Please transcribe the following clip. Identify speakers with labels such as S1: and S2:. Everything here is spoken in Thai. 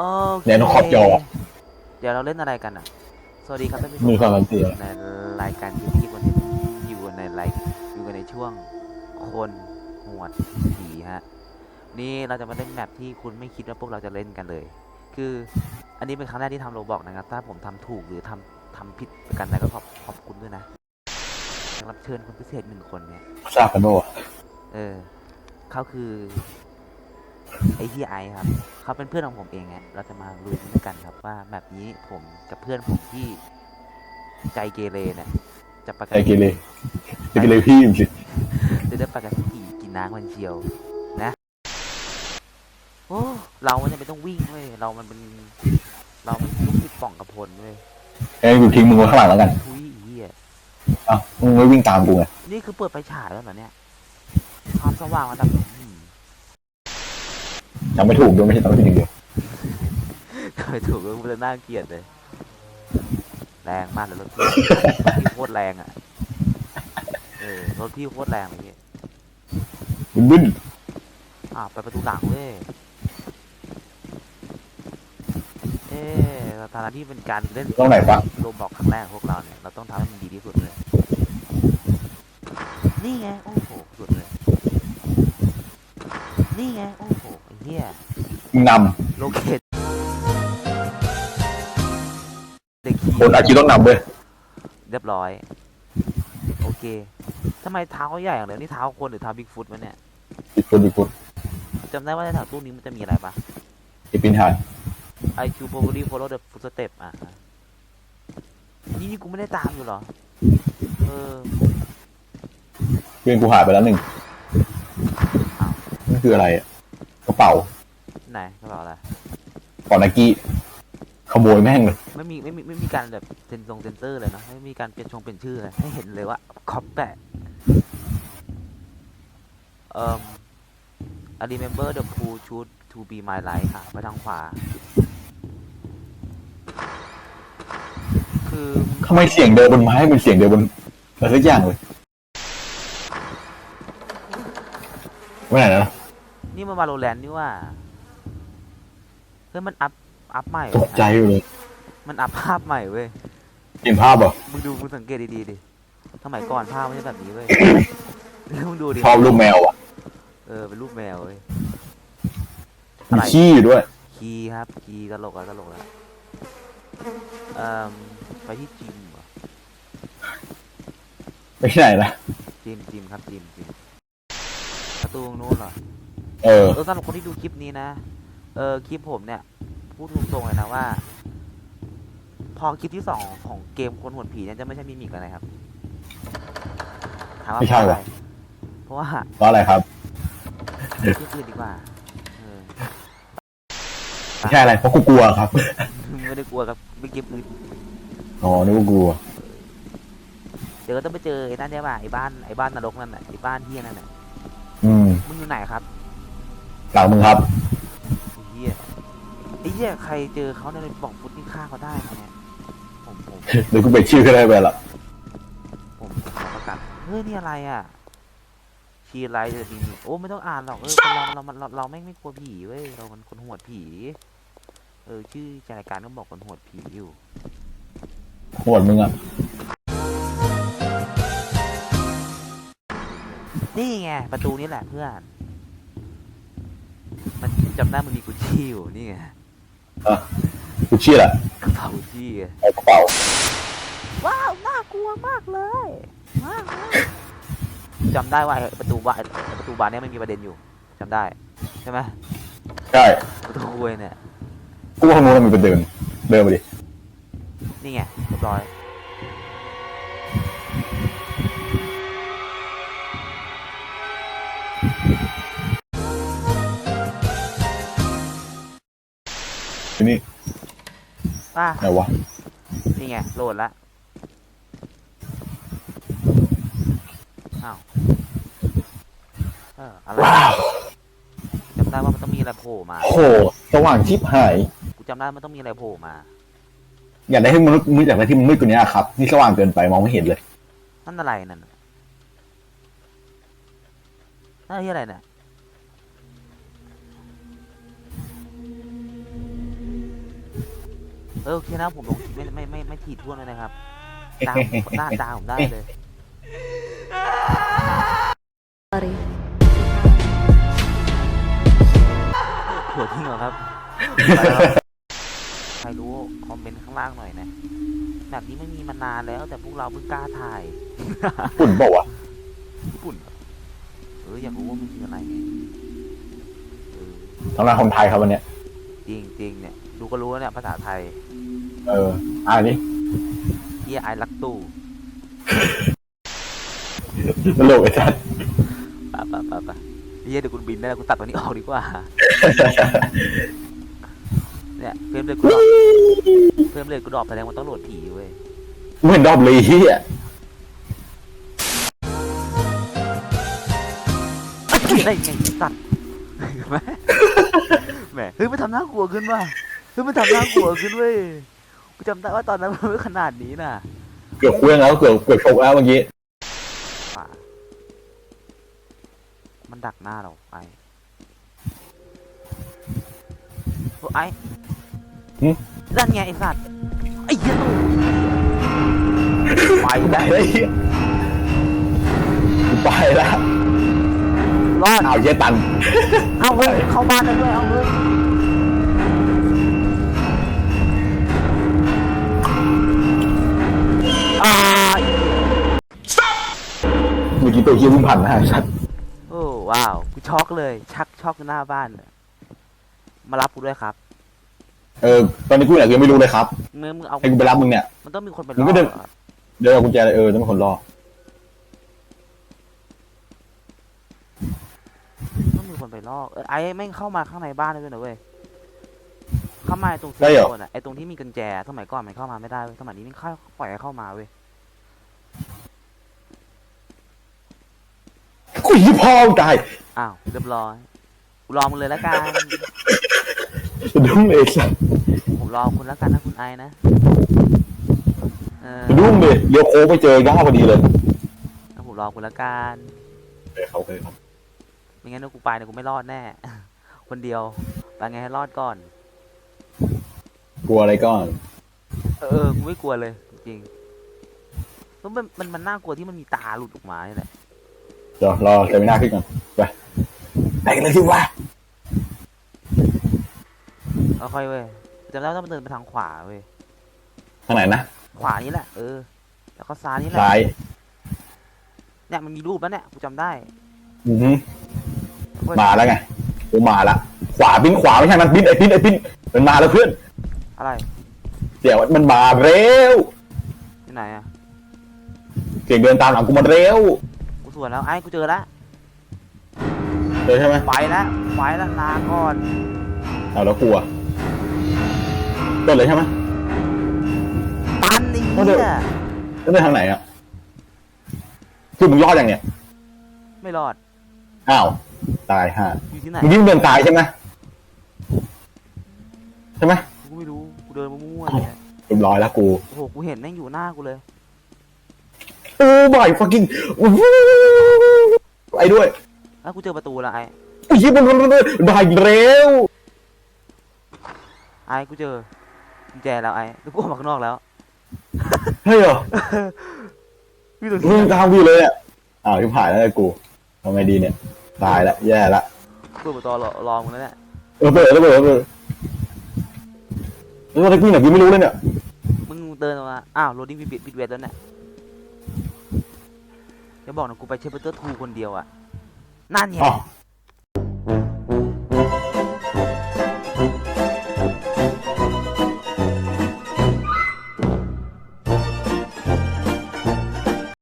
S1: โอเค
S2: เนี่ยนกขอบจอ
S1: เดี๋ยวเราเล่นอะไรกันอะ สวัสดีครับท่านผู้ช
S2: มี
S1: ม
S2: ความรันเตีย
S1: ในรายการที่วันนี้อยู่ในไลฟ์อยู่กันในช่วงคนหวดผีฮะ นี่เราจะมาเล่นแมปที่คุณไม่คิดว่าพวกเราจะเล่นกันเลย คืออันนี้เป็นครั้งแรกที่ทำโรบอกนะครับ ถ้าผมทำถูกหรือทำทำผิดประกันใดก็ขอบขอบคุณด้วยนะแขกรับเชิญคนพิเศษหนึ่งคนเนี่ย
S2: ทราบกันโน่
S1: เออเขาคือ ไอ้ที่ไอครับเขาเป็นเพื่อนของผมเองไงเราจะมาลุยด้วยกันครับว่าแบบนี้ผมกับเพื่อนผมที่ใจเกเรเนี่ยจะประกั
S2: ใจเกเรใจเกเรพี่จริง
S1: จะได้ประกันกี่กินน้ำมันเชียว นะโอ้เราเนี่ยไม่ต้องวิ่งเว้ยเรามันเป็น เรามันลูกศิษย์ป่องกับพลเว้ย
S2: ๆเอ้ยกูทิ้งมึงไว้ข้างหลังแล้วกัน
S1: ทุยอีเหี้ย
S2: เอ้ามึงไม่วิ่งตามกูไง
S1: นี่คือเปิดไฟฉายแล้วเหรอเนี่ยความสว่างระดับอื ม
S2: จำไม่ถูกด้วยไม่ใช่ตอนที่หนึ่งเดียว
S1: เคยถูกก็มันน่าเกลียดเลย แรงมากเลยรถพี่รถพี่โคตรแรงอะ เออรถพี่โคตรแรงเลยพี่
S2: บึ้นบึ้น
S1: อ้าวไปประตูหลังเว้ย เอ๊ะฐานะที่เป็นการเล่น
S2: ตรงไหนฟัง
S1: โรบอกครั้งแรกของพวกเราเนี่ย เราต้องทำให้มันดีที่สุดเลย นี่ไง โอ้โหสุดเลย นี่ไง โอ้โหไอ้เหี้ย
S2: มึงน
S1: โลเคตเด็กขี่ำ
S2: คนอาชีพต้องนำเว้ย
S1: เรียบร้อย โอเคทำไมเท้าเขาใหญ่อย่างเดียวนี่เท้าคนหรือเท้าบิ๊กฟุตวะเนี่ย
S2: อีกคนอีกคน
S1: จำได้ว่าในแถวตู้นี้มันจะมีอะไรปะ
S2: อีกปีนถ่าย
S1: I Q probably follow the footstep อะนี่นี่กูไม่ได้ตามอยู่เหรอ เออ
S2: เพื่อนกูหายไปแล้วหนึ่ง
S1: อ้าว
S2: นั่น คืออะไรอะกระเป๋า
S1: ไหนเขาบอกอะไร
S2: ก่อนนากี้ขโมยแม่งเลย
S1: ไม่มีไม่มีไม่มีการแบบเซนทรงเซนเซอร์เลยนะไม่มีการเปลี่ยนชงเปลี่ยนชื่อเลยให้เห็นเลยว่าคอปแปะเอ่อ I remember the pool should to be my life ค่ะไปทางขวา คือ
S2: ทำไมเสียงเดินบนไม้เป็นเสียงเดินบนอะไรสักอย่างเลยไม่ไหนนะ
S1: นี่มันมาโรแลนด์นี่ว่าเฮ้ยมันอัพอัพใหม่
S2: ตกใจอยู่เลย
S1: มันอัพภาพใหม่เว้ย
S2: เห็นภาพเหรอ
S1: มึงดูมึงสังเกตดีๆดิสมัยก่อนภาพไม่ใช่แบบนี้เว้ยมึงดูดิ
S2: ชอบรูปแมวอะ
S1: เออเป็นรูปแมวเว้ย
S2: มีขี้อยู่ด้วย
S1: คีย์ครับคีย์ตลกอะตลกอะเอ่อไปที่จิมเหรอ
S2: ไม่ใช่นะ
S1: จิมจิมครับจิมจิมประตูตรงนู้นเหรอ
S2: เออ
S1: เออสำหรับคนที่ดูคลิปนี้นะ เออคลิปผมเนี่ย พูดตรงๆเลยนะว่า พอคลิปที่สองของเกมคนหวนผีเนี่ยจะไม่ใช่มิมิกอะไรครับถามว่า
S2: ไม่
S1: เพ
S2: ใช่
S1: ราะอะ
S2: เหร
S1: ไร
S2: อ
S1: เพราะว่า
S2: เพราะอะไรครับ
S1: คลิปอื่นดีกว่าเออ
S2: ไม่ใช่อะไรเพราะกูกลัวครับ
S1: ไม่ได้กลัวกับไม่คลิปอื่น
S2: อ๋อนึกว่ากลัว
S1: เดี๋ยวก็ต้องไปเจอไอ้นั่นใช่ป่ะไอ้บ้านไอ้บ้านนรกนั่นน่ะไอ้บ้านเฮียนั่นน่ะ
S2: อืม
S1: มึงอยู่ไหนครับ
S2: หลังมึงครับ
S1: ไอ้เฮียไอ้เฮียใครเจอเขาในบอกฟุตนี่ฆ่าเขาได้นะเนี่ยผมผม
S2: เดี๋ยวกูไปชื่อก็ได้ไปละ
S1: ผมขอประกาศเฮ้ยนี่อะไรอะชีไลท์จะดีนี่โอ้ไม่ต้องอ่านหรอกเออคนเราเรามันเราเราไม่งไม่กลัวผีเว้ยเรามันคนหวดผี เออชื่อรายการก็บอกคนหวดผีอยู่
S2: โหดมึงอะ
S1: นี่ไงประตูนี้แหละเพื่อนมัน จำได้มันมีกุชชี่อยู่นี่ไง
S2: อะกูชื่อแหละ
S1: กระเป๋ากุชชี่ไง
S2: เอากระเป๋า
S1: ว้าวน่ากลัวมากเลยมากเลยจำได้ว่าไอ้ประตูบานไอ้ประตูบานเนี้ยมันมีประเด็นอยู่จำได้ใช่ไหม
S2: ใช่
S1: ประตูคุยเนี่ย
S2: กูว่าข้างโน้นมันเป็นเดินเดินมาดิ
S1: นี่ไงเรียบร้อย
S2: ทีนี่
S1: ป้า
S2: ไหนวะ
S1: นี่ไงโหลดละอ้าวเอออะไร
S2: ว้าว
S1: จำได้ว่ามันต้องมีอะไรโผล่มา
S2: โหสว่างชิบหาย
S1: กูจำได้มันต้องมีอะไรโผล่มา
S2: อยากได้ให้มันมืดอยากได้ที่มันมืดกว่านี้อะครับ นี่สว่างเกินไปมองไม่เห็นเลย
S1: นั่นอะไรนั่นน่ะนั่นที่อะไรเนี่ย เออโอเคนะผมลงคลิปไม่ไม่ไม่ไม่ถีดท่วนเลยนะครับตามหน้าตาผมได้เลย
S3: Sorry.
S1: เผื่อทิ้งเหรอครับ ใครรู้คอมเมนต์ข้างล่างหน่อยนะ แบบนี้ไม่มีมานานแล้ว แต่พวกเราเพิ่งกล้าถ่าย
S2: ปุ่นบอกว่าวะ
S1: ญี่ปุ่นเหรอเอออยากรู้ว่ามันคืออะไรไงเออ
S2: ทำงานคนไทยครับวันเนี้ย
S1: จริงจริงเนี่ย ดูก็รู้แล้วเนี่ยภาษาไทย
S2: เออ อ่านนี่
S1: เฮียไอรักตู้
S2: ตลกไอ้สัส
S1: ปะปะปะปะเฮียเดี๋ยวกูบินได้แล้วกูตัดตัวนี้ออกดีกว่า เนี่ยเฟรมเลยกูดรอปเฟรมเลยกูดรอปแสดงว่าต้องโหลดผีเว้ย
S2: มึงเห็นดอบเลยเฮีย
S1: ได้ไงตัดแหมแหมเฮ้ยมันทำน่ากลัวขึ้นว่ะ เฮ้ยมันทำน่ากลัวขึ้นเว้ยกูจำได้ว่าตอนนั้นมันไม่ขนาดนี้น่ะ
S2: เกือบเครื่องแล้วเกือบเกือบชกแล้วเมื่อกี้
S1: ป่ามันดักหน้าเราไอ้โอ้ไอ้นั่นไงไอ้สัตว์ไอ้เหี้ยตู้ไป
S2: ไป
S1: แล้ว
S2: เลยเฮียกูไปแล้ว
S1: รอด
S2: เอาวเฮียตัน
S1: เอาเฮ้ยเข้าบ้านได้ด้วยเอาเฮ้ย
S2: ตัวเฮียเพุ่งผ่านหน้าชัด
S1: โอ้ว้าวกูช็อกเลย ชักช็อกหน้าบ้านเลยมารับกูด้วยครับ
S2: เออตอนนี้กูเนี่ยยังไม่รู้เลยครับ
S1: มึงมึงเอา
S2: ให้กูไปรับมึงเนี่ย
S1: มันต้องมีคนไป
S2: มึ
S1: ล่
S2: งก็เดิน
S1: ออะ
S2: เดี๋ยวเอากุญแจเลยเออต้องเป็นคนรอ
S1: ต้องมีคนไปล่อเออไอ้แม่งเข้ามาข้างในบ้านได้ด้วยนะเว้ยเข้ามาตรง
S2: ได้เหรอ
S1: โซนอะไอ้ตรงที่มีกุญแจสมัยก่อนมันเข้ามาไม่ได้เว้ยสมัยนี้มันเข้าปล่อยให้เข้ามาเว้ย
S2: กูยี่พ่อมึงตาย
S1: อ้าวเรียบร้อยกูรอมึงเลยแล้วกัน
S2: สะดุ้งเลยสัส
S1: ผมรอคุณแล้วกันนะคุณไอนะเออ
S2: สะดุ้งเลยเลี้ยวโค้งไปเจอย่าพอดีเลย
S1: งั้นผมรอคุณแล้วกัน
S2: เออเขาเคยครับ
S1: ไม่งั้นกูไปเนี่ยกูไม่รอดแน่ คนเดียวไปไงให้รอดก่อน
S2: กลัวอะไรก่อน
S1: เออกูไม่กลัวเลยจริงๆแล้วมันมันมันน่ากลัวที่มันมีตาหลุดออกมาเนี่ยแหละ
S2: เดี๋ยวรอเซมินาขึ้นก่อนไปไปกันเลยสิวะ
S1: ค่อยๆเว้ยจำได้ว่าต้องเดินไปทางขวาเว้ย
S2: ทางไหนนะ
S1: ขวานี้แหละเออ แล้วก็ซ้ายนี่แหละ
S2: ซ้าย
S1: เนี่ยมันมีรูปแล้วเนี่ยกูจำได้
S2: อือฮึ
S1: เว้ย
S2: มาแล้วไงกูมาละขวาปิ้นขวาไม่ใช่มันปิ้นไอ้ปิ้นไอ้ปิ้นมันมาแล้วเพื่อน
S1: อะไร
S2: เดี๋ยวมันมาเร็ว
S1: ที่ไหนอะ
S2: เสียงเดินตามหลังกูมาเร็ว
S1: กูส วนแล้วไอ้กูเจอแล้ว
S2: เจอใช่ไหม
S1: ไปแล้วไปแล้วลาก่อน
S2: เอาแล้วกลัวเปิดเลยใช่ไหม
S1: ตันนี่
S2: เอาเดี๋ยว
S1: เนี่ย
S2: แล้วเดินทางไหนอะคือมึงรอดอย่างเนี้ย
S1: ไม่รอด
S2: อ้าวตายห่า
S1: อยู่ที่ไหน
S2: มึงยิ่งเดินตายใช่ไหมใช่ไหม
S1: กูไม่รู้กูเดินมามั่วๆเนี่ย
S2: เรียบร้อยแล้วกู
S1: โอ้โหกูเห็นแม่งอยู่หน้ากูเลย
S2: โอ้ my fucking ไอ้ด้วย
S1: แล้วกูเจอประตูแล้วไอ้
S2: อุ้ยมันมันมันได้เร็ว
S1: ไอ้กูเจอกุญแจแล้วไอ้แล้วกูออกมาข้างนอกแล้ว
S2: เฮ้ยเหรอ
S1: พี่ตัว
S2: มึ
S1: นี้
S2: งตามกูเลยอะอ้าวทิพหายแล้วไอ้กูทำไงดีเนี่ยตายละแย่ละ
S1: เปิดประตูรอรอมึงแล้วเนี่ย
S2: เออเปิดแล้วเปิดแล้วเปิดแล้วตะกี้เนี่ยกูไม่รู้เลยเนี่ย
S1: มึงเดินออกมาอ้าวโรดดิ้งปิดปิดเวทแล้วเนี่ย จะบอกนะกูไปเชฟเบอร์ทูคนเดียวอะนั่นไง
S2: อ๋อ